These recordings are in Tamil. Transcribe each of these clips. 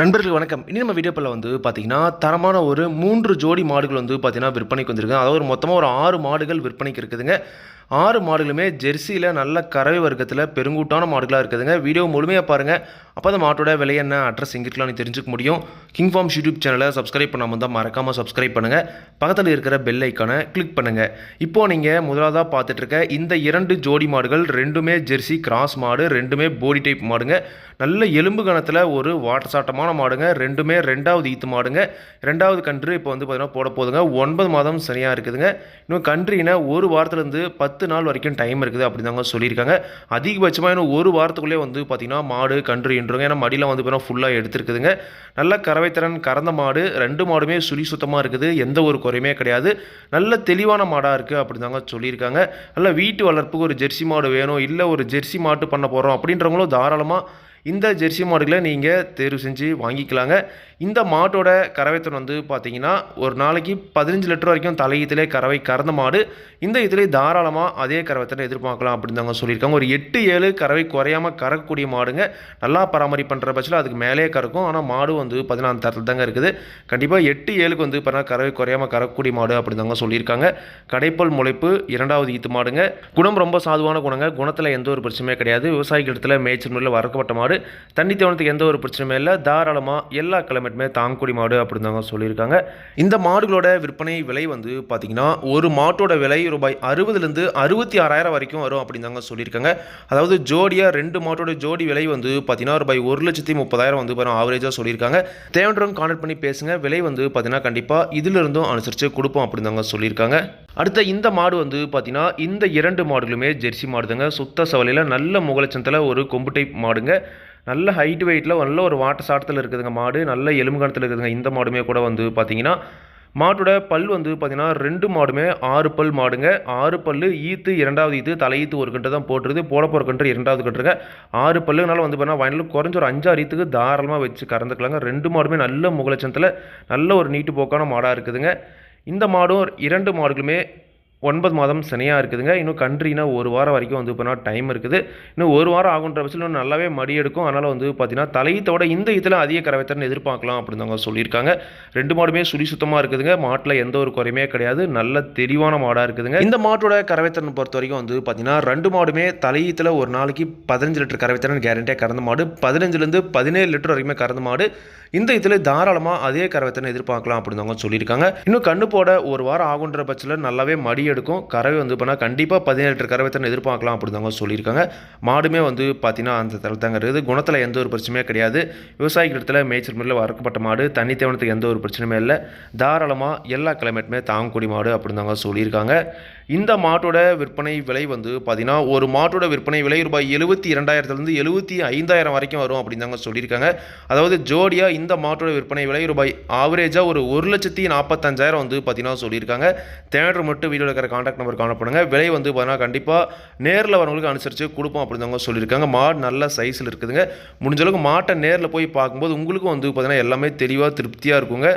நண்பர்கள் வணக்கம். இனி நம்ம வீடியோப்பில் வந்து பார்த்தீங்கன்னா தரமான ஒரு மூன்று ஜோடி மாடுகள் வந்து பார்த்தீங்கன்னா விற்பனைக்கு வந்திருக்கு அதாவது ஒரு மொத்தமாக ஒரு ஆறு மாடுகள் விற்பனைக்கு இருக்குதுங்க. ஆறு மாடுகளுமே ஜெர்சியில் நல்ல கறவை வர்க்கத்தில் பெருங்கூட்டான மாடுகளாக இருக்குதுங்க. வீடியோ முழுமையாக பாருங்கள் அப்போ தான் மாட்டோட விலை என்ன அட்ரஸ் எங்கே இருக்கலாம்னு தெரிஞ்சுக்க முடியும். கிங் ஃபார்ம்ஸ் யூடியூப் சேனலை சப்ஸ்கிரைப் பண்ணாமல் தான் மறக்காமல் சப்ஸ்கிரைப் பண்ணுங்கள் பக்கத்தில் இருக்கிற பெல் ஐக்கானை கிளிக் பண்ணுங்கள் இப்போது நீங்கள் முதலாவதாக பார்த்துட்ருக்க இந்த இரண்டு ஜோடி மாடுகள் ரெண்டுமே ஜெர்சி கிராஸ் மாடு ரெண்டுமே போடி டைப் மாடுங்க. நல்ல எலும்பு கணத்தில் ஒரு வாட்டர் சாட்டமான மாடுங்க. ரெண்டுமே ரெண்டாவது ஈத்து மாடுங்க. ரெண்டாவது கன்று இப்போ வந்து பார்த்தீங்கன்னா போட போதுங்க ஒன்பது மாதம் சரியாக இருக்குதுங்க. இன்னும் கன்றுனா ஒரு வாரத்துலேருந்து பத்து பத்து நாள் வரைக்கும் டைம் இருக்குது அப்படி தாங்க சொல்லியிருக்காங்க. அதிகபட்சமாக இன்னும் ஒரு வாரத்துக்குள்ளே வந்து பார்த்திங்கன்னா மாடு கன்று என்றுங்க ஏன்னா மடியில் வந்து பார்த்தீங்கன்னா ஃபுல்லாக எடுத்துருக்குதுங்க. நல்ல கறவைத்திறன் கறந்த மாடு ரெண்டு மாடுமே சுழி சுத்தமாக இருக்குது எந்த ஒரு குறையுமே கிடையாது. நல்ல தெளிவான மாடாக இருக்குது அப்படி தாங்க சொல்லியிருக்காங்க. நல்ல வீட்டு வளர்ப்புக்கு ஒரு ஜெர்சி மாடு வேணும் இல்லை ஒரு ஜெர்சி மாட்டு பண்ண போகிறோம் அப்படின்றவங்களும் தாராளமாக இந்த ஜெர்சி மாடுகளை நீங்கள் தேர்வு செஞ்சு வாங்கிக்கலாங்க. இந்த மாட்டோட கறவைத்தன் வந்து பார்த்தீங்கன்னா ஒரு நாளைக்கு பதினஞ்சு லிட்டர் வரைக்கும் தலையீத்திலே கறவை கறந்த மாடு. இந்த இதிலே தாராளமாக அதே கறவைத்தனை எதிர்பார்க்கலாம் அப்படின்னு தாங்க சொல்லியிருக்காங்க. ஒரு எட்டு ஏழு கறவை குறையாமல் கறக்கக்கூடிய மாடுங்க. நல்லா பராமரி பண்ணுற பட்சத்தில் அதுக்கு மேலே கறக்கும். ஆனால் மாடு வந்து பதினாலு தரத்தில் தாங்க இருக்குது. கண்டிப்பாக எட்டு ஏழுக்கு வந்து பார்த்தீங்கன்னா கறவை குறையாமல் கறக்கக்கூடிய மாடு அப்படின்னு தாங்க சொல்லியிருக்காங்க. கடைப்பல் முளைப்பு இரண்டாவது ஈத்து மாடுங்க. குணம் ரொம்ப சாதுவான குணங்க. குணத்தில் எந்த ஒரு பிரச்சனையும் கிடையாது. விவசாயிகள் இடத்துல மேய்ச்சல் முறையில் வறக்கப்பட்ட மாடு. தண்ணி தவணத்துக்கு எந்த ஒரு பிரச்சனையும் இல்லை. தாராளமாக எல்லா கிளைமேட்டுமே தாங்குடி மாடு அப்படின்னு தாங்க சொல்லியிருக்காங்க. இந்த மாடுகளோட விற்பனை விலை வந்து பார்த்தீங்கன்னா ஒரு மாட்டோட விலை ரூபாய் அறுபதுலேருந்து அறுபத்தி ஆறாயிரம் வரைக்கும் வரும் அப்படின்னு தாங்க சொல்லியிருக்காங்க. அதாவது ஜோடியாக ரெண்டு மாட்டோட ஜோடி விலை வந்து பார்த்தீங்கன்னா ரூபாய் ஒரு லட்சத்தி முப்பதாயிரம் வந்து பாருங்கள் ஆவரேஜாக சொல்லியிருக்காங்க. தேவைன்றவங்க கான்டக்ட் பண்ணி பேசுங்க. விலை வந்து பார்த்தீங்கன்னா கண்டிப்பாக இதிலிருந்தும் அனுசரித்து கொடுப்போம் அப்படின்னு தாங்க சொல்லியிருக்காங்க. அடுத்த இந்த மாடு வந்து பார்த்தீங்கன்னா இந்த இரண்டு மாடுகளுமே ஜெர்சி மாடுதுங்க. சுத்த சவலையில் நல்ல முகலச்சத்தில் ஒரு கொம்பு டைப் மாடுங்க. நல்ல ஹைட் வெயிட்டில் நல்ல ஒரு வாட்டர் சாட்டத்தில் இருக்குதுங்க மாடு. நல்ல எலும்புகணத்தில் இருக்குதுங்க. இந்த மாடுமே கூட வந்து பார்த்தீங்கன்னா மாட்டோட பல் வந்து பார்த்திங்கன்னா ரெண்டு மாடுமே ஆறு பல் மாடுங்க. ஆறு பல்லு ஈத்து இரண்டாவது ஈத்து தலையீத்து ஒரு கன்று தான் போட்டுருது. போட போகிற கன்று இரண்டாவது கன்றுங்க. ஆறு பல்லுனால வந்து பார்த்தீங்கன்னா வயலில் குறைஞ்ச ஒரு அஞ்சாறு ஈத்துக்கு தாராளமாக வச்சு கறந்துக்கலாங்க. ரெண்டு மாடுமே நல்ல முகலட்சத்தில் நல்ல ஒரு நீட்டு போக்கான மாடாக இருக்குதுங்க. இந்த மாடும் இரண்டு மாடுகளுமே ஒன்பது மாதம் சனியாக இருக்குதுங்க. இன்னும் கண்ட்ரினா ஒரு வாரம் வரைக்கும் வந்து இப்போ டைம் இருக்குது. இன்னும் ஒரு வாரம் ஆகுன்ற பட்சத்தில் இன்னும் நல்லாவே மடி எடுக்கும். அதனால் வந்து பார்த்தீங்கன்னா தலையத்தோட இந்த இதில் அதிக கரவைத்தரன் எதிர்பார்க்கலாம் அப்படின்னு அவங்க சொல்லியிருக்காங்க. ரெண்டு மாடுமே சுழி சுத்தமாக இருக்குதுங்க. மாட்டில் எந்த ஒரு குறையுமே கிடையாது. நல்ல தெளிவான மாடாக இருக்குதுங்க. இந்த மாட்டோட கறவைத்தரன் பொறுத்த வரைக்கும் வந்து பார்த்தீங்கன்னா ரெண்டு மாடுமே தலையத்தில் ஒரு நாளைக்கு பதினஞ்சு லிட்டர் கறவைத்தரன் கேரண்டியாக கறந்த மாடு. பதினஞ்சுலேருந்து பதினேழு லிட்டர் வரைக்குமே கறந்த மாடு. இந்த இதில் தாராளமாக அதே கறவைத்தனை எதிர்பார்க்கலாம் அப்படின்னு அவங்க சொல்லியிருக்காங்க. இன்னும் கண்ணு போட ஒரு வாரம் ஆகுன்ற பட்சத்தில் நல்லாவே மடி எடுக்கும். கறவை வந்து பண்ணால் கண்டிப்பாக பதினேழு லிட்டர் கறவைத்தனை எதிர்பார்க்கலாம் அப்படின்னு தாங்க சொல்லியிருக்காங்க. மாடுமே வந்து பார்த்தீங்கன்னா அந்த தரத்தில் இருக்குது. குணத்தில் எந்த ஒரு பிரச்சனையும் கிடையாது. விவசாயிகள் இடத்துல மேய்ச்சல் முறையில் வறக்கப்பட்ட மாடு தண்ணி தேவனத்துக்கு எந்த ஒரு பிரச்சனையுமே இல்லை. தாராளமாக எல்லா கிளைமேட்டுமே தாங்கக்கூடிய மாடு அப்படின்னு தாங்க சொல்லியிருக்காங்க. இந்த மாட்டோட விற்பனை விலை வந்து பார்த்தீங்கன்னா ஒரு மாட்டோட விற்பனை விலை ரூபாய் எழுபத்தி இரண்டாயிரத்துலேருந்து எழுபத்தி ஐந்தாயிரம் வரைக்கும் வரும் அப்படின்னு தாங்க சொல்லியிருக்காங்க. அதாவது ஜோடியாக இந்த மாட்டோட விற்பனை விலை ரூபாய் ஆவரேஜாக ஒரு ஒரு லட்சத்தி நாற்பத்தஞ்சாயிரம் வந்து பார்த்தீங்கன்னா சொல்லியிருக்காங்க. தேட்டர் மட்டும் வீடியோவில் இருக்கிற காண்டாக்ட் நம்பர் காணப்படுங்க. விலை வந்து பார்த்தீங்கன்னா கண்டிப்பாக நேரில் வரவங்களுக்கு அனுசரித்து கொடுப்போம் அப்படின்னு தாங்க சொல்லியிருக்காங்க. மாடு நல்ல சைஸில் இருக்குதுங்க. முடிஞ்ச அளவுக்கு மாட்டை நேரில் போய் பார்க்கும்போது உங்களுக்கும் வந்து பார்த்தீங்கன்னா எல்லாமே தெளிவாக திருப்தியாக இருக்குங்க.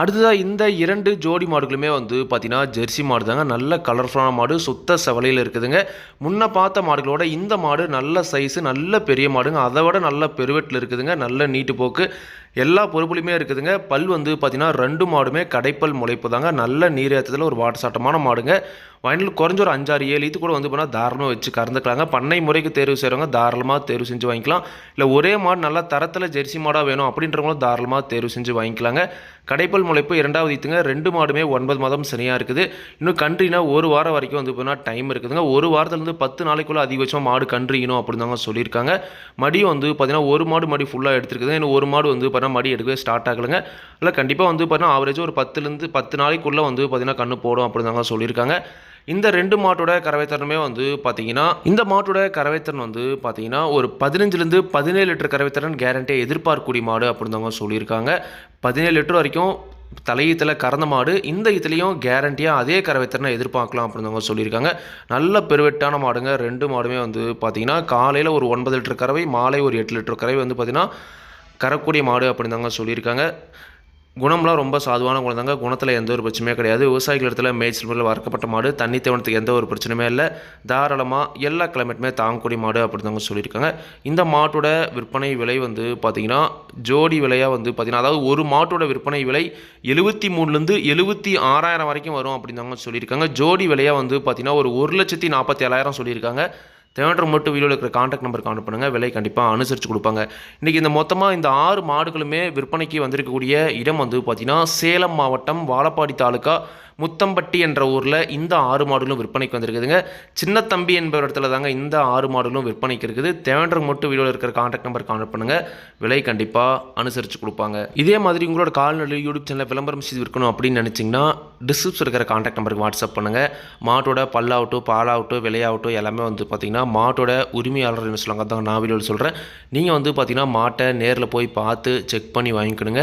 அடுத்ததாக இந்த இரண்டு ஜோடி மாடுகளுமே வந்து பார்த்தீங்கன்னா ஜெர்சி மாடு தாங்க. நல்ல கலர்ஃபுல்லான மாடு சுத்த செவலையில் இருக்குதுங்க. முன்ன பார்த்த மாடுகளோட இந்த மாடு நல்ல சைஸு நல்ல பெரிய மாடுங்க. அதை விட நல்ல பெருவெட்டில் இருக்குதுங்க. நல்ல நீட்டு போக்கு. எல்லா பொறுப்புலையுமே இருக்குதுங்க. பல் வந்து பார்த்தீங்கன்னா ரெண்டு மாடுமே கடைப்பல் முளைப்பு தாங்க. நல்ல நீரேற்றத்தில் ஒரு வாட்டசாட்டமான மாடுங்க. வயலில் குறைஞ்ச ஒரு அஞ்சாறு ஏழு இது கூட வந்து போனால் தாராளமாக வச்சு கறந்துக்கலாங்க. பண்ணை முறைக்கு தேர்வு செய்கிறவங்க தாராளமாக தேர்வு செஞ்சு வாங்கிக்கலாம். இல்லை ஒரே மாடு நல்லா தரத்தில் ஜெர்சி மாடாக வேணும் அப்படின்றவங்களும் தாராளமாக தேர்வு செஞ்சு வாங்கிக்கலாங்க. கடைப்பல் முளைப்பு இரண்டாவது இத்துங்க ரெண்டு மாடுமே ஒன்பது மாதம் சனியாக இருக்குது. இன்னும் கன்றினா ஒரு வாரம் வரைக்கும் வந்து போனால் டைம் இருக்குதுங்க. ஒரு வாரத்துலேருந்து பத்து நாளைக்குள்ளே அதிகபட்சம் மாடு கன்றியணும் அப்படின்னு தாங்க சொல்லியிருக்காங்க. மடியும் வந்து பார்த்தீங்கன்னா ஒரு மாடு மடி ஃபுல்லாக எடுத்துருக்குது இன்னும் ஒரு மாடு வந்து பார்த்தீங்கன்னா மடி எடுக்கவே ஸ்டார்ட் ஆகலைங்க. இல்லை கண்டிப்பாக வந்து பார்த்தீங்கன்னா ஆவரேஜ் ஒரு பத்துலேருந்து பத்து நாளைக்குள்ளே வந்து பார்த்தீங்கன்னா கண்ணு போடும் அப்படின்னு தாங்க சொல்லியிருக்காங்க. இந்த ரெண்டு மாட்டோட கறவைத்தனமே வந்து பார்த்தீங்கன்னா இந்த மாட்டோட கறவைத்தன் வந்து பார்த்தீங்கன்னா ஒரு பதினஞ்சுலேருந்து பதினேழு லிட்டர் கறவைத்திறன் கேரண்டியை எதிர்பார்க்கக்கூடிய மாடு அப்படின்னு சொல்லியிருக்காங்க. பதினேழு லிட்டர் வரைக்கும் தலையீத்தில் கறந்த மாடு இந்த இதுலேயும் கேரண்டியாக அதே கறவைத்திறனை எதிர்பார்க்கலாம் அப்படின்னு அவங்க சொல்லியிருக்காங்க. நல்ல பெருவெட்டான மாடுங்க. ரெண்டு மாடுமே வந்து பார்த்தீங்கன்னா காலையில் ஒரு ஒன்பது லிட்டர் கறவை மாலை ஒரு எட்டு லிட்டர் கறவை வந்து பார்த்திங்கன்னா கறக்கூடிய மாடு அப்படின்னு தாங்க சொல்லியிருக்காங்க. குணம்லாம் ரொம்ப சாதுவான குணம் தாங்க குணத்தில் எந்த ஒரு பிரச்சனையும் கிடையாது. விவசாயிகள் இடத்துல மேய்ச்சல் முறையில் வறக்கப்பட்ட மாடு தண்ணி தேவனத்துக்கு எந்த ஒரு பிரச்சனையுமே இல்லை. தாராளமாக எல்லா கிளைமேட்டுமே தாங்கக்கூடிய மாடு அப்படி சொல்லியிருக்காங்க. இந்த மாட்டோட விற்பனை விலை வந்து பார்த்திங்கன்னா ஜோடி விலையாக வந்து பார்த்திங்கன்னா அதாவது ஒரு மாட்டோட விற்பனை விலை எழுபத்தி மூணுலேருந்து எழுபத்தி ஆறாயிரம் வரைக்கும் வரும் அப்படின்னு சொல்லியிருக்காங்க. ஜோடி விலையாக வந்து பார்த்தீங்கன்னா ஒரு ஒரு லட்சத்தி நாற்பத்தி ஏழாயிரம் சொல்லியிருக்காங்க. தேவையான மட்டும் வீடியோவில் இருக்கிற காண்டாக்ட் நம்பர் கான்டாக்ட் பண்ணுங்கள் விலை கண்டிப்பாக அனுசரித்து கொடுப்பாங்க. இன்றைக்கி இந்த மொத்தமாக இந்த ஆறு மாடுகளுமே விற்பனைக்கு வந்திருக்கக்கூடிய இடம் வந்து பார்த்திங்கன்னா சேலம் மாவட்டம் வாழப்பாடி தாலுக்கா முத்தம்பட்டி என்ற ஊரில் இந்த ஆறு மாடுகளும் விற்பனைக்கு வந்திருக்குதுங்க. சின்ன தம்பி என்பவர் இடத்துல தாங்க இந்த ஆறு மாடுகளும் விற்பனைக்கு இருக்குது. தேவையான மட்டும் வீடியோவில் இருக்கிற கான்டாக்ட் நம்பர் கான்டாக்ட் பண்ணுங்கள் விலை கண்டிப்பாக அனுசரித்து கொடுப்பாங்க. இதே மாதிரி உங்களோட கால்நடை யூடியூப் சேனலில் விளம்பரம் செய்து விற்கணும் அப்படின்னு நினச்சிங்கன்னா டிஸ்கிரிப்ஷன் இருக்கிற கான்டாக்ட் நம்பருக்கு வாட்ஸ்அப் பண்ணுங்கள் மாட்டோட பல்லாகட்டும் பாலாகட்டும் விலையாகட்டும் எல்லாமே வந்து பார்த்திங்கன்னா மாட்டோட உரிமையாளர் என்ன சொல்லுவாங்க தான் நான் வீடியோவில் சொல்கிறேன் நீங்கள் வந்து பார்த்திங்கன்னா மாட்டை நேரில் போய் பார்த்து செக் பண்ணி வாங்கிக்கணுங்க.